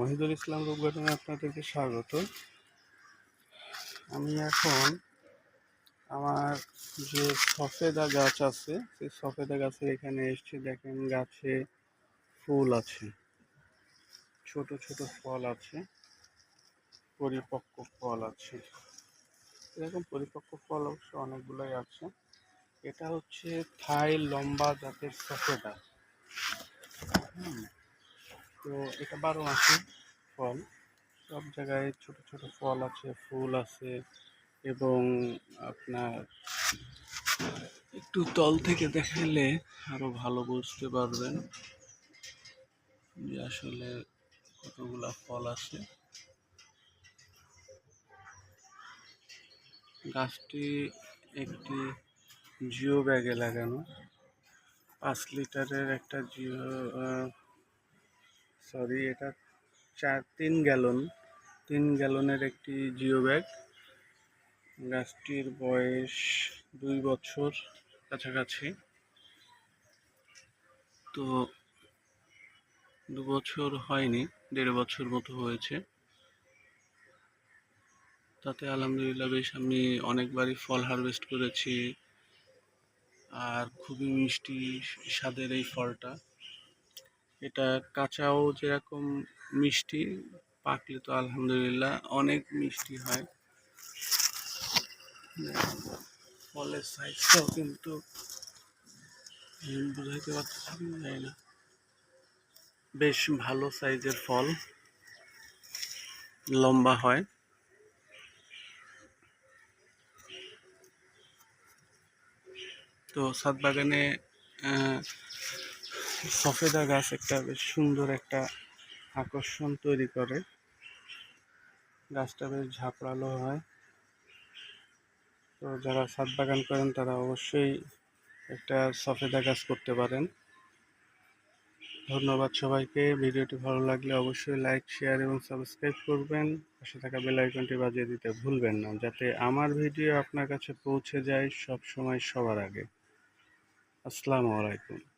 মহিদুল ইসলাম রূপগঠনে আপনাদেরকে স্বাগত। আমি এখন আমার যে সফেদা গাছ আছে, সেই সফেদা গাছের এখানে এসেছি। দেখেন গাছে ফুল আছে, ছোট ছোট ফল আছে, পরিপক্ক ফল আছে। এরকম পরিপক্ক ফল অবশ্য অনেকগুলোই আছে। এটা হচ্ছে থাই লম্বা জাতের সফেদা। তো এটা বারো মাসে ফল। সব জায়গায় ছোট ছোট ফল আছে, ফুল আছে এবং আপনার একটু তল থেকে দেখাইলে আরও ভালো বুঝতে পারবেন যে আসলে কতগুলা ফল আছে। গাছটি একটি জিও ব্যাগে লাগানো। পাঁচ লিটারের একটা জিও সরি, এটা চার, তিন গ্যালন। তিন গ্যালনের একটি জিও ব্যাগ। গাছটির বয়স দুই বছর কাছাকাছি। তো দু বছর হয়নি, দেড় বছর মতো হয়েছে। তাতে আলহামদুলিল্লাহ বেশ আমি অনেকবারই ফল হারভেস্ট করেছি। আর খুবই মিষ্টি স্বাদের এই ফলটা। এটা কাঁচাও যেরকম মিষ্টি পাকলে তো আলহামদুলিল্লাহ অনেক মিষ্টি হয়। ফলের সাইজটাও কিন্তু বুঝাইতে না, জানি না। বেশ ভালো সাইজের ফল। লম্বা হয়। তো ছাদ বাগানে সফেদা গাছ একটা বেশ সুন্দর একটা আকর্ষণ তৈরি করে। গাছটা বেশ ঝাঁপড়ালো হয়। তো যারা ছাদ বাগান করেন, তারা অবশ্যই একটা সফেদা গাছ করতে পারেন। ধন্যবাদ সবাইকে। ভিডিওটি ভালো লাগলে অবশ্যই লাইক শেয়ার এবং সাবস্ক্রাইব করবেন। পাশে থাকা বেল আইকনটি বাজিয়ে দিতে ভুলবেন না, যাতে আমার ভিডিও আপনার কাছে পৌঁছে যায় সব সময় সবার আগে। আসসালামু আলাইকুম।